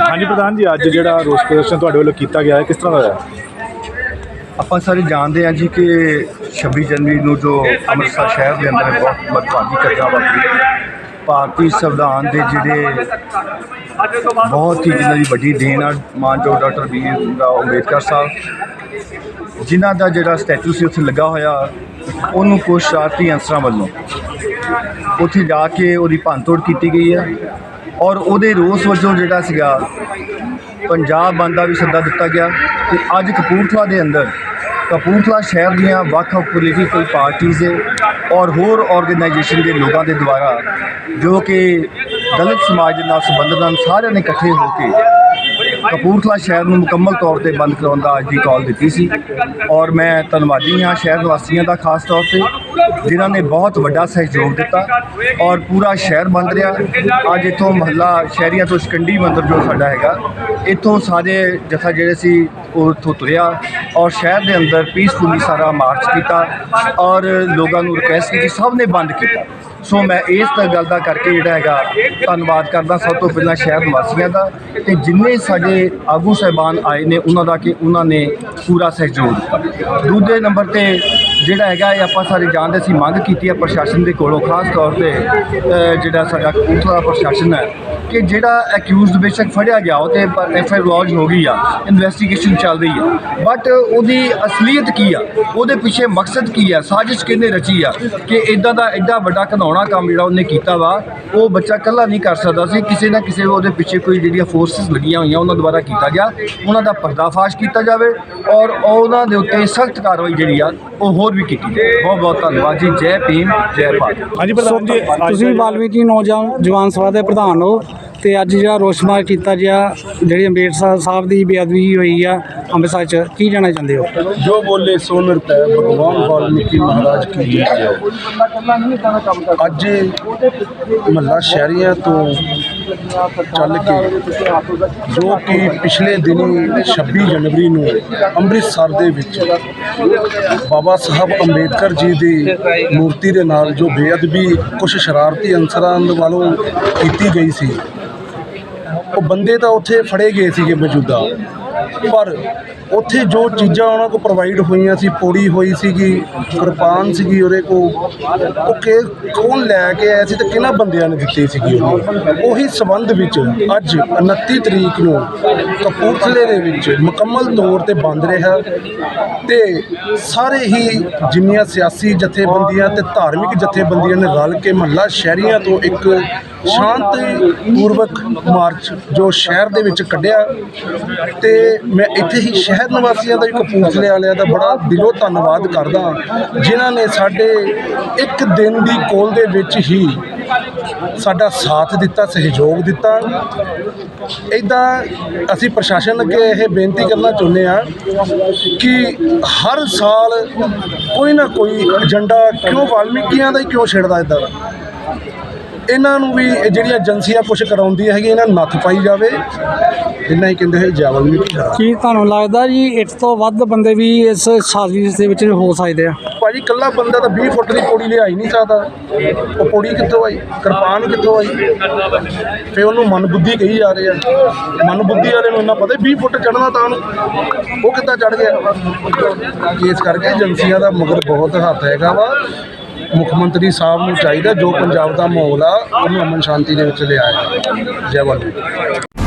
ਹਾਂਜੀ ਪ੍ਰਧਾਨ ਜੀ, ਅੱਜ ਜਿਹੜਾ ਰੋਸ ਪ੍ਰਦਰਸ਼ਨ ਤੁਹਾਡੇ ਵੱਲੋਂ ਕੀਤਾ ਗਿਆ ਹੈ, ਕਿਸ ਤਰ੍ਹਾਂ ਦਾ ਹੈ ਆਪਾਂ ਸਾਰੇ ਜਾਣਦੇ ਹਾਂ ਜੀ ਕਿ 26 ਜਨਵਰੀ ਨੂੰ ਜੋ ਅੰਮ੍ਰਿਤਸਰ ਸ਼ਹਿਰ ਦੇ ਅੰਦਰ ਬਹੁਤ ਮਹੱਤਵਪੂਰਨ ਘਟਨਾ ਵਾਪਰੀ। ਭਾਰਤੀ ਸੰਵਿਧਾਨ ਦੇ ਜਿਹੜੇ ਬਹੁਤ ਹੀ ਜਿਨ੍ਹਾਂ ਦੀ ਵੱਡੀ ਦੇਣ ਆ, ਮਾਨਯੋਗ ਡਾਕਟਰ ਬੀ ਰਾਓ ਅੰਬੇਦਕਰ ਸਾਹਿਬ, ਜਿਨ੍ਹਾਂ ਦਾ ਜਿਹੜਾ ਸਟੈਚੂ ਸੀ ਉੱਥੇ ਲੱਗਾ ਹੋਇਆ, ਉਹਨੂੰ ਕੁਝ ਸ਼ਰਾਰਤੀ ਅੰਸਰਾਂ ਵੱਲੋਂ ਉੱਥੇ ਜਾ ਕੇ ਉਹਦੀ ਭੰਨਤੋੜ ਕੀਤੀ ਗਈ ਹੈ। ਔਰ ਉਹਦੇ ਰੋਸ ਵਜੋਂ ਜਿਹੜਾ ਸੀਗਾ, ਪੰਜਾਬ ਬੰਦ ਦਾ ਵੀ ਸੱਦਾ ਦਿੱਤਾ ਗਿਆ ਤੇ ਅੱਜ ਕਪੂਰਥਲਾ ਦੇ ਅੰਦਰ ਕਪੂਰਥਲਾ ਸ਼ਹਿਰ ਦੀਆਂ ਵੱਖ-ਵੱਖ ਪੋਲੀਟੀਕਲ ਪਾਰਟੀਆਂ ਔਰ ਹੋਰ ਆਰਗੇਨਾਈਜੇਸ਼ਨ ਦੇ ਲੋਕਾਂ ਦੇ ਦੁਆਰਾ ਜੋ ਕਿ ਦਲਿਤ ਸਮਾਜ ਦੇ ਨਾਲ ਸੰਬੰਧਿਤ ਹਨ, ਸਾਰਿਆਂ ਨੇ ਇਕੱਠੇ ਹੋ ਕੇ ਕਪੂਰਥਲਾ ਸ਼ਹਿਰ ਨੂੰ ਮੁਕੰਮਲ ਤੌਰ ਤੇ ਬੰਦ ਕਰਾਉਣ ਦਾ ਅੱਜ ਦੀ ਕਾਲ ਦਿੱਤੀ ਸੀ। ਔਰ ਮੈਂ ਧੰਨਵਾਦੀ ਹਾਂ ਸ਼ਹਿਰ ਵਾਸੀਆਂ ਦਾ ਖਾਸ ਤੌਰ ਤੇ, ਜਿਨ੍ਹਾਂ ਨੇ ਬਹੁਤ ਵੱਡਾ ਸਹਿਯੋਗ ਦਿੱਤਾ ਔਰ ਪੂਰਾ ਸ਼ਹਿਰ ਬੰਦ ਰਿਹਾ। ਅੱਜ ਇੱਥੋਂ ਮਹੱਲਾ ਸ਼ਹਿਰੀਆਂ ਤੋਂ ਸ਼ਕੰਡੀ ਮੰਦਰ ਜੋ ਸਾਡਾ ਹੈਗਾ, ਇੱਥੋਂ ਸਾਰੇ ਜਥਾ ਜਿਹੜੇ ਸੀ, ਉਹ ਇੱਥੋਂ ਤੁਰਿਆ ਔਰ ਸ਼ਹਿਰ ਦੇ ਅੰਦਰ ਪੀਸਫੁਲੀ ਸਾਰਾ ਮਾਰਚ ਕੀਤਾ ਔਰ ਲੋਕਾਂ ਨੂੰ ਰਿਕਵੈਸਟ ਕੀਤੀ, ਸਭ ਨੇ ਬੰਦ ਕੀਤਾ। ਸੋ ਮੈਂ ਇਸ ਗੱਲ ਦਾ ਕਰਕੇ ਜਿਹੜਾ ਹੈਗਾ ਧੰਨਵਾਦ ਕਰਦਾ ਸਭ ਤੋਂ ਪਹਿਲਾਂ ਸ਼ਹਿਰ ਨਿਵਾਸੀਆਂ ਦਾ ਤੇ ਜਿੰਨੇ ਸਾਡੇ ਆਗੂ ਸਹਿਬਾਨ ਆਏ ਨੇ ਉਹਨਾਂ ਦਾ ਕਿ ਉਹਨਾਂ ਨੇ ਪੂਰਾ ਸਹਿਯੋਗ ਦਿੱਤਾ। ਦੂਜੇ ਨੰਬਰ ਤੇ ਜਿਹੜਾ ਹੈਗਾ ਇਹ ਆਪਾਂ ਸਾਰੇ ਜਾਣਦੇ ਸੀ, ਮੰਗ ਕੀਤੀ ਹੈ ਪ੍ਰਸ਼ਾਸਨ ਦੇ ਕੋਲੋਂ, ਖਾਸ ਤੌਰ ਤੇ ਜਿਹੜਾ ਸਾਡਾ ਕਪੂਰਥਲਾ ਪ੍ਰਸ਼ਾਸਨ ਹੈ ਕਿ ਜਿਹੜਾ ਅਕਿਊਜ਼ਡ ਬੇਸ਼ੱਕ ਫੜਿਆ ਗਿਆ ਉਹ ਤੇ ਐਫ ਆਈ ਲੌਜ ਹੋ ਗਈ ਆ ਇਨਵੈਸਟੀਗੇਸ਼ਨ ਚੱਲ ਰਹੀ ਆ। ਬਟ ਉਹਦੀ ਅਸਲੀਅਤ ਕੀ ਆ? ਉਹਦੇ ਪਿੱਛੇ ਮਕਸਦ ਕੀ ਆ? ਸਾਜ਼ਿਸ਼ ਕਿਹਨੇ ਰਚੀ ਆ? ਕਿ ਇਦਾਂ ਦਾ ਐਡਾ ਵੱਡਾ ਘਨਾਉਣਾ ਕੰਮ ਜਿਹੜਾ ਉਹਨੇ ਕੀਤਾ ਵਾ ਉਹ ਬੱਚਾ ਇਕੱਲਾ ਨਹੀਂ ਕਰ ਸਕਦਾ ਸੀ। ਕਿਸੇ ਨਾ ਕਿਸੇ ਉਹਦੇ ਪਿੱਛੇ ਕੋਈ ਜਿਹੜੀਆਂ ਫੋਰਸਸ ਲੱਗੀਆਂ ਹੋਈਆਂ ਉਹਨਾਂ ਦੁਆਰਾ ਕੀਤਾ ਗਿਆ। ਉਹਨਾਂ ਦਾ ਪਰਦਾਫਾਸ਼ ਕੀਤਾ ਜਾਵੇ ਔਰ ਉਹਨਾਂ ਦੇ ਉੱਤੇ ਸਖਤ ਕਾਰਵਾਈ ਜਿਹੜੀ ਆ ਉਹ ਹੋਰ ਵੀ ਕੀਤੀ ਜਾਵੇ। ਬਹੁਤ ਬਹੁਤ ਧੰਨਵਾਦ ਜੀ। ਜੈ ਭੀਮ ਜੈ ਭਾਰਤ। ਹਾਂਜੀ ਪ੍ਰਧਾਨ ਜੀ ਤੁਸੀਂ ਵਾਲਮੀਕੀ ਨੌਜਵਾਨ ਜਵਾਨ ਸਭਾ ਦੇ ਪ੍ਰਧਾਨ ਹੋ। ਤੇ ਅੱਜ ਜਿਹੜਾ ਰੋਸ ਮਾਰਚ ਕੀਤਾ ਗਿਆ, ਜਿਹੜੀ ਅੰਬੇਡਕਰ ਸਾਹਿਬ ਦੀ ਬੇਅਦਬੀ ਹੋਈ ਆ ਅੰਮ੍ਰਿਤਸਰ ਚ, ਕੀ ਜਾਣਾ ਚਾਹੁੰਦੇ ਹੋ? ਜੋ ਬੋਲੇ ਸੋ ਨਿਰਭੈ, ਭਗਵਾਨ ਵਾਲਮੀਕੀ ਮਹਾਰਾਜ ਕੀ ਜੈ ਅੱਜ ਮਹੱਲਾ ਸ਼ਹਿਰੀਆਂ ਤੋਂ ਚੱਲ ਕੇ, ਜੋ ਕਿ ਪਿਛਲੇ ਦਿਨੀ 26 ਜਨਵਰੀ ਨੂੰ ਅੰਮ੍ਰਿਤਸਰ ਦੇ ਵਿੱਚ ਬਾਬਾ ਸਾਹਿਬ ਅੰਬੇਦਕਰ ਜੀ ਦੀ ਮੂਰਤੀ ਦੇ ਨਾਲ ਜੋ ਬੇਅਦਬੀ ਕੁਝ ਸ਼ਰਾਰਤੀ ਅਨਸਰਾਂ ਵੱਲੋਂ ਕੀਤੀ ਗਈ ਸੀ ਉਹ ਬੰਦੇ ਤਾਂ ਉੱਥੇ ਫੜੇ ਗਏ ਸੀਗੇ ਮੌਜੂਦਾ। ਪਰ ਉੱਥੇ ਜੋ ਚੀਜ਼ਾਂ ਉਹਨਾਂ ਕੋਲ ਪ੍ਰੋਵਾਈਡ ਹੋਈਆਂ ਸੀ ਪੌੜੀ ਹੋਈ ਸੀਗੀ ਕਿਰਪਾਨ ਸੀਗੀ ਉਹਦੇ ਕੋਲ, ਉਹ ਕਿ ਕੌਣ ਲੈ ਕੇ ਆਇਆ ਸੀ ਤੇ ਕਿਹਨਾਂ ਬੰਦਿਆਂ ਨੇ ਦਿੱਤੀ ਸੀਗੀ ਉਹਨੂੰ? ਉਹੀ ਸਬੰਧ ਵਿੱਚ ਅੱਜ 29 ਤਰੀਕ ਨੂੰ ਕਪੂਰਥਲੇ ਦੇ ਵਿੱਚ ਮੁਕੰਮਲ ਤੌਰ ਤੇ ਬੰਦ ਰਿਹਾ ਤੇ ਸਾਰੇ ਹੀ ਜਿੰਨੀਆਂ ਸਿਆਸੀ ਜਥੇਬੰਦੀਆਂ ਤੇ ਧਾਰਮਿਕ ਜਥੇਬੰਦੀਆਂ ਨੇ ਰਲ ਕੇ ਮਹੱਲਾ ਸ਼ਹਿਰੀਆਂ ਤੋਂ ਇੱਕ ਸ਼ਾਂਤੀ ਪੂਰਵਕ ਮਾਰਚ ਜੋ ਸ਼ਹਿਰ ਦੇ ਵਿੱਚ ਕੱਢਿਆ ਤੇ ਮੈਂ ਇੱਥੇ ਹੀ ਸ਼ਹਿਰ ਨਿਵਾਸੀਆਂ ਦਾ ਇੱਕ ਕਪੂਰਥਲੇ ਵਾਲਿਆਂ ਦਾ ਬੜਾ ਦਿਲੋਂ ਧੰਨਵਾਦ ਕਰਦਾ ਜਿਨ੍ਹਾਂ ਨੇ ਸਾਡੇ ਇੱਕ ਦਿਨ ਦੀ ਕੋਲ ਦੇ ਵਿੱਚ ਹੀ ਸਾਡਾ ਸਾਥ ਦਿੱਤਾ, ਸਹਿਯੋਗ ਦਿੱਤਾ। ਇਦਾਂ ਅਸੀਂ ਪ੍ਰਸ਼ਾਸਨ ਅੱਗੇ ਇਹ ਬੇਨਤੀ ਕਰਨਾ ਚਾਹੁੰਦੇ ਆ ਕਿ ਹਰ ਸਾਲ ਕੋਈ ਨਾ ਕੋਈ ਏਜੰਡਾ ਕਿਉਂ ਵਾਲਮੀਕੀਆਂ ਦਾ ਹੀ ਕਿਉਂ ਛੇੜਦਾ ਇਦਾਂ ਦਾ? ਇਹਨਾਂ ਨੂੰ ਵੀ ਜਿਹੜੀਆਂ ਏਜੰਸੀਆਂ ਕੁਝ ਕਰਾਉਂਦੀਆਂ ਹੈਗੀਆਂ ਇਹਨਾਂ ਨੱਥ ਪਾਈ ਜਾਵੇ। ਇਹਨਾਂ ਹੀ ਕਹਿੰਦੇ ਹੈ ਜੈ ਵਾਲਮੀਕੀ ਕੀ ਤੁਹਾਨੂੰ ਲੱਗਦਾ ਜੀ ਇਸ ਤੋਂ ਵੱਧ ਬੰਦੇ ਵੀ ਇਸ ਸਾਜ਼ਿਸ਼ ਦੇ ਵਿੱਚ ਹੋ ਸਕਦੇ ਆ? ਭਾਜੀ ਕੱਲਾ ਬੰਦਾ ਤਾਂ 20 ਫੁੱਟ ਦੀ ਪੌੜੀ ਲਿਆ ਹੀ ਨਹੀਂ ਸਕਦਾ। ਉਹ ਪੌੜੀ ਕਿੱਥੋਂ ਆਈ? ਕਿਰਪਾਨ ਕਿੱਥੋਂ ਆਈ? ਫੇ ਉਹਨੂੰ ਮਨ ਬੁੱਧੀ ਕਹੀ ਜਾ ਰਹੇ ਆ। ਮਨ ਬੁੱਧੀ ਵਾਲੇ ਨੂੰ ਇੰਨਾ ਪਤਾ 20 ਫੁੱਟ ਚੜਨਾ ਤਾਂ ਉਹ ਕਿੱਦਾਂ ਚੜ ਗਿਆ? ਇਸ ਕਰਕੇ ਏਜੰਸੀਆਂ ਦਾ ਮਗਰ ਬਹੁਤ ਹੱਥ ਹੈਗਾ ਵਾ। ਮੁੱਖ ਮੰਤਰੀ ਸਾਹਿਬ ਨੂੰ ਚਾਹੀਦਾ ਜੋ ਪੰਜਾਬ ਦਾ ਮਾਹੌਲ ਆ, ਉਹਨੂੰ ਅਮਨ ਸ਼ਾਂਤੀ ਦੇ ਵਿੱਚ ਲਿਆਏ। ਜੈ ਵਾਲਮੀਕੀ